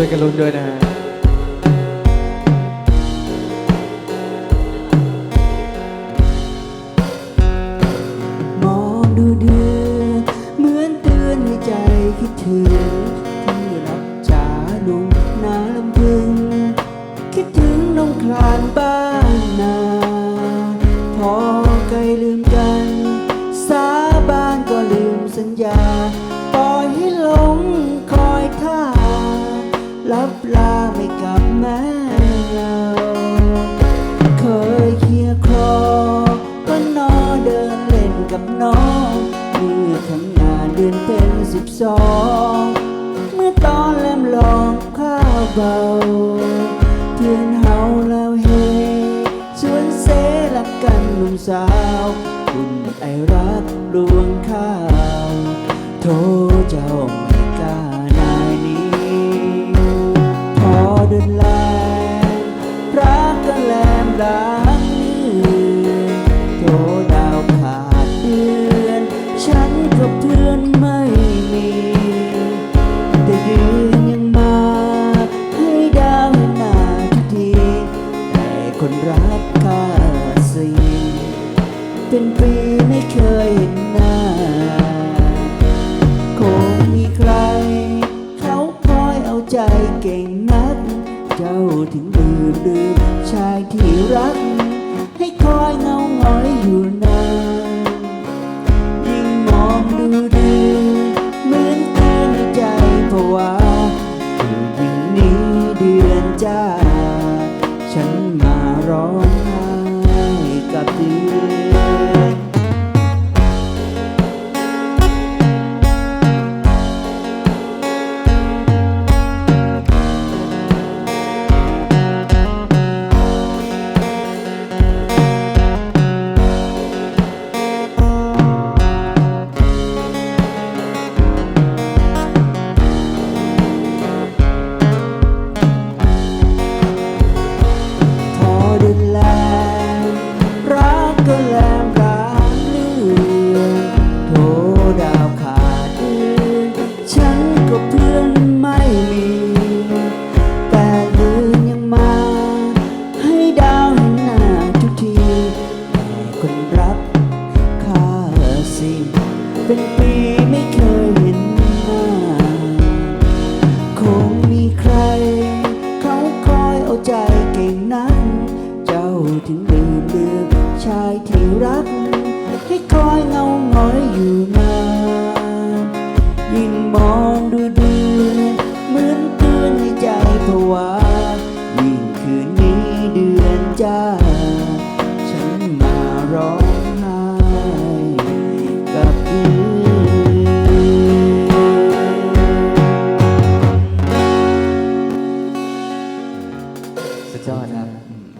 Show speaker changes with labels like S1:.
S1: ช่วยกันลุ้นด้วยนะฮะ
S2: มองดูเดือนเหมือนเตือนให้ใจคิดถึงที่รักจ๋าลุงนาลำพึง คิดถึงน้องคลานบ้านนา พอไกล้ลืมกัน สาบานก็ลืมสัญญา รับลาไม่กลับแม่เราเคยเคียร์ครอก็นอเดินเล่นกับน้องเมื่อทำงานเดือนเป็นสิบสองเมื่อตอนแลมลองข้าวเบาเพื่อนเฮาแล้วเฮชวนเสลักกันหนุ่มสาวคุณไอรักดวงข้าวโทเจ้า เก่งนัก เจ้าถึงลืมลืมชายที่รัก ให้คอยเงาเงา ใจเก่งนั้น เจ้าถึงลืมเลือนชายที่รัก ให้คอ